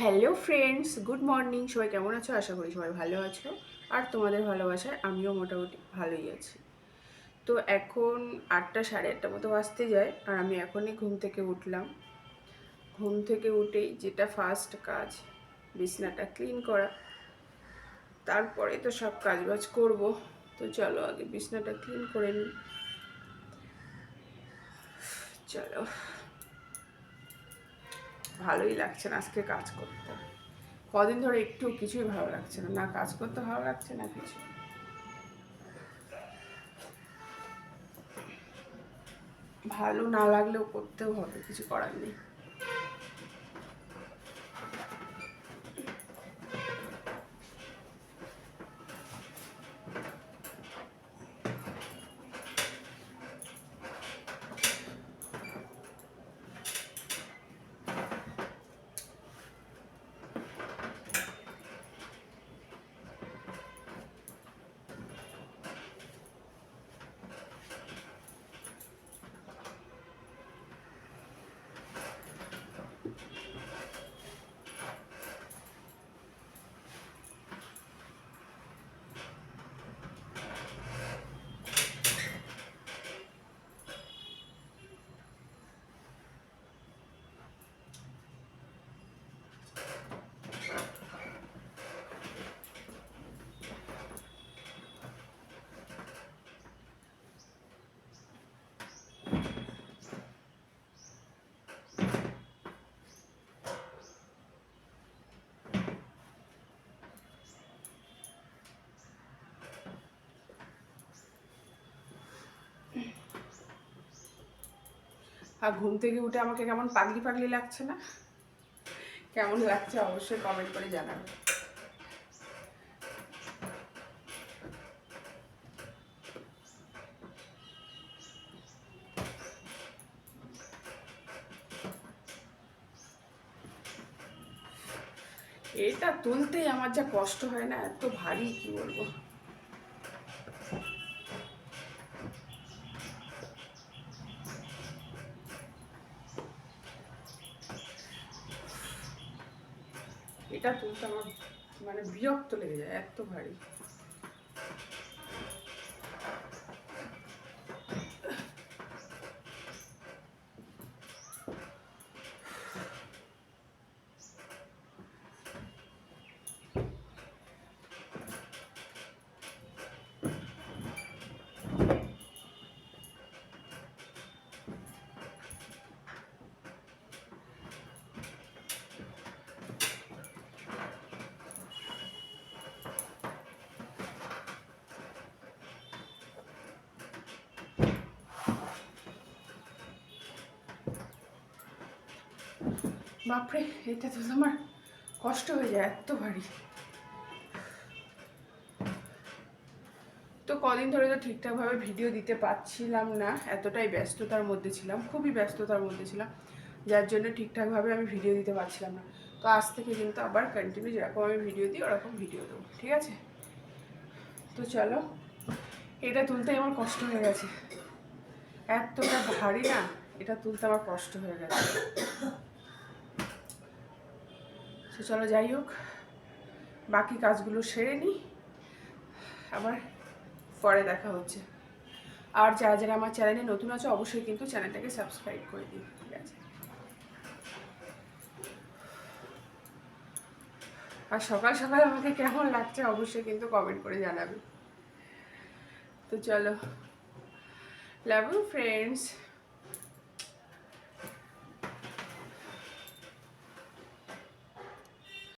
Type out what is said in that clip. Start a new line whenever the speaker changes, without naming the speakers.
Hello friends good morning সবাই কেমন আছো? আশা করি সবাই ভালো আছো। আর তোমাদের ভালোবাসায় আমিও মোটামুটি ভালোই আছি। তো এখন আটটা সাড়ে আটটা মতো বাজতে যায়, আর আমি এখনই ঘুম থেকে উঠলাম। ঘুম থেকে উঠেই যেটা ফার্স্ট কাজ, বিছনাটা ক্লিন করা। তারপরে তো সব কাজবাজ করব। তো চলো আগে বিছনাটা ক্লিন করে নিই। চলো। ভালোই লাগছে না আজকে কাজ করতে। কদিন ধরে একটু কিছুই ভালো লাগছে না। না কাজ করতে ভালো লাগছে, না কিছু। ভালো না লাগলেও করতেও হবে, কিছু করার নেই। আর ঘুম থেকে উঠে আমাকে কেমন পাগলি পাগলি লাগছে না? কেমন লাগছে অবশ্যই কমেন্ট করে জানাবে। এটা তুলতেই আমার যা কষ্ট হয় না, এত ভারী কি বলব? এটা তুলতে আমার মানে বিরক্ত লেগে যায় এত ভারী। বাপরে, এটা তো আমার কষ্ট হয়ে যায়, এত ভারী। তো কদিন ধরে তো ঠিকঠাকভাবে ভিডিও দিতে পারছিলাম না, এতটাই ব্যস্ততার মধ্যে ছিলাম, খুবই ব্যস্ততার মধ্যে ছিলাম, যার জন্য ঠিকঠাকভাবে আমি ভিডিও দিতে পারছিলাম না। তো আজ থেকে কিন্তু আবার কন্টিনিউ যেরকম আমি ভিডিও দিই, ওরকম ভিডিও দেবো, ঠিক আছে? তো চলো, এটা তুলতে আমার কষ্ট হয়ে গেছে। এতটা ভারী না, এটা তুলতে আমার কষ্ট হয়ে গেছে। তো চলো যাই হোক, বাকি কাজগুলো সেরে নিই আবার পরে দেখা হচ্ছে। আর যারা যারা আমার চ্যানেলে নতুন আছে, অবশ্যই কিন্তু চ্যানেলটাকে সাবস্ক্রাইব করে দিই ঠিক আছে? আর সকাল সকাল আমাকে কেমন লাগছে, অবশ্যই কিন্তু কমেন্ট করে জানাবে। তো চলো লাভ ফ্রেন্ডস